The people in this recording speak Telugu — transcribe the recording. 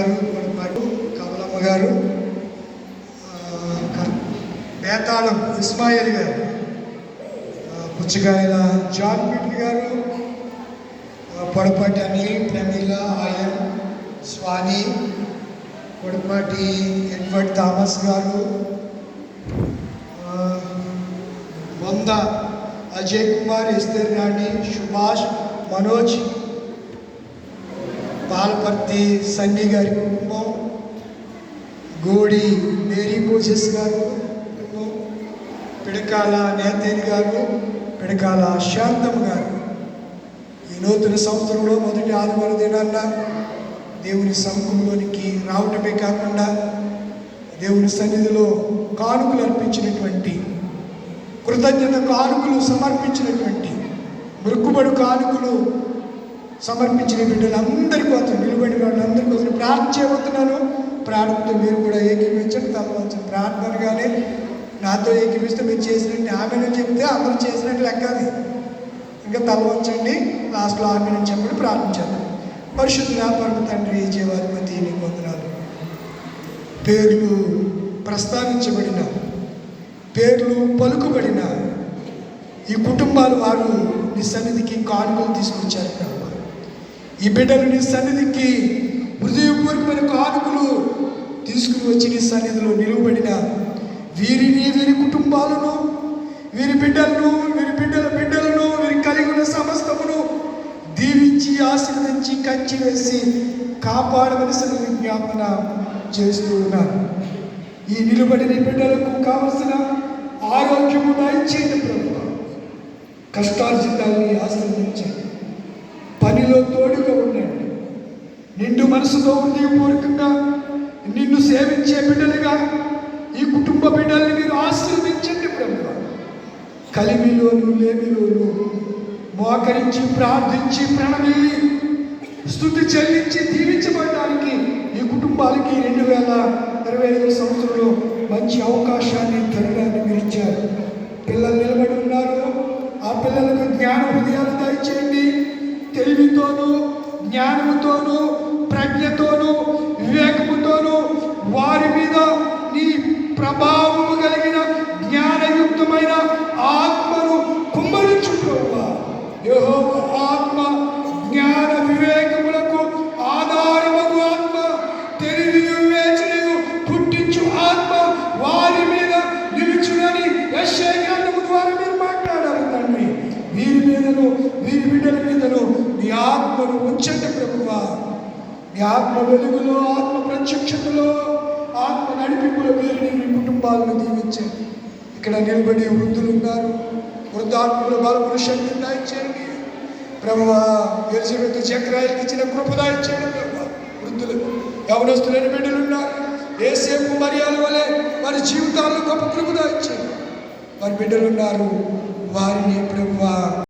గారు కమలమ్మ గారు ఆ, బేతాళం ఇస్మాయిల్ గారు పుచ్చకాయల జాన్ పీటర్ గారు పొడపాటి అనిల్ ప్రమీల ఆయన్ స్వామి పొడపాటి ఎడ్వర్డ్ థామస్ గారు వంద అజయ్ కుమార్ ఎస్తర్ రాణి సుభాష్ మనోజ్ పాలపర్తి సన్ని గారి కుటుంబం గోడి మేరీ మోసెస్ గారు కుటుంబం పిడకాల నేతేని గారు పిడకాల శాంతమ్మ గారు. ఈ నూతన సంవత్సరంలో మొదటి ఆదివారం దినాన్న దేవుని సముఖంలోనికి రావటమే కాకుండా దేవుని సన్నిధిలో కానుకలు అర్పించినటువంటి కృతజ్ఞత కానుకలు సమర్పించినటువంటి మృక్కుబడు కానుకలు సమర్పించిన బిడ్డలందరి కోసం నిలబడి వాళ్ళందరి కోసం ప్రార్థన చేయబోతున్నాను. ప్రార్థనతో మీరు కూడా ఏకీవించండి తలవచ్చు ప్రార్థనగానే నాతో ఏకీవిస్తే మీరు చేసినట్టు ఆమెను చెప్తే అందరూ చేసినట్టు లెక్క అది. ఇంకా తలవంచండి లాస్ట్లో ఆమెను చెప్పండి ప్రార్థించాను పరిశుద్ధ పరమ తండ్రి జీవాధిపతి నీకు వందనాలు. పేర్లు ప్రస్తావించబడిన పేర్లు పలుకుబడిన ఈ కుటుంబాలు వారు నీ సన్నిధికి కానుకలు తీసుకొచ్చారు. ఈ బిడ్డలు నీ సన్నిధికి హృదయపూర్వకమైన కానుకలు తీసుకుని వచ్చి నీ సన్నిధిలో నిలువబడిన వీరిని వీరి కుటుంబాలను వీరి బిడ్డలను వీరి బిడ్డల బిడ్డలను వీరి కలిగి ఉన్న సమస్తమును దీవించి ఆశీర్వదించి కంచి వేసి కాపాడవలసిన విజ్ఞాపన చేస్తూ ఉన్నారు ఈ నిలబడిన బిడ్డలకు కావలసిన ఆరోగ్యము దయచేయండి ప్రభు కష్టార్జితాన్ని ఆశీర్వదించండి మనసుతో హృదయపూర్వకంగా నిన్ను సేవించే బిడ్డలుగా ఈ కుటుంబ బిడ్డల్ని మీరు ఆశీర్వించండి ప్రభు కలిమిలోను లేమిలోను మోకరించి ప్రార్థించి ప్రణమిల్లి స్థుతి చెల్లించి దీవించబడడానికి ఈ కుటుంబాలకి రెండు వేల ఇరవై ఐదు సంవత్సరంలో మంచి అవకాశాన్ని తినడానికి మీరు ఇచ్చారు. పిల్లలు నిలబడి ఉన్నారు. ఆ పిల్లలకు జ్ఞాన హృదయాలు దయచేయండి. తెలివితోనూ జ్ఞానముతోనూ ప్రజ్ఞతోనూ వివేకముతోనూ వారి మీద నీ ప్రభావము కలిగిన జ్ఞానయుక్తమైన ఆత్మను కుమ్మరించు ఆత్మ జ్ఞాన వివేకములకు ఆధారమగు ఆత్మ తెలివి వివేచనయు పుట్టించు ఆత్మ వారి మీద నిలుచునని యెషయా గ్రంథము ద్వారా మీరు మాట్లాడారు తండ్రి. వీరి మీదను వీరి బిడ్డల మీదను నీ ఆత్మను ఉంచండి నీ ఆత్మ వెలుగులో ఆత్మ ప్రత్యక్షతలో ఆత్మ నడిపింపులో వీరిని నీ కుటుంబాలను దీవించండి. ఇక్కడ నిలబడి వృద్ధులు ఉన్నారు వృద్ధాత్మలో బలములు శక్తి దాయించండి. ప్రభువా ఎలిజబెత్ చక్రాయలకి ఇచ్చిన కృప దాయించండి ప్రభు వృద్ధులకు యవనస్తులైన బిడ్డలు ఉన్నారు ఏసేపు మర్యాద వలె వారి జీవితాల్లో గొప్ప కృప దాయించండి. వారి బిడ్డలు ఉన్నారు వారిని ప్రభువా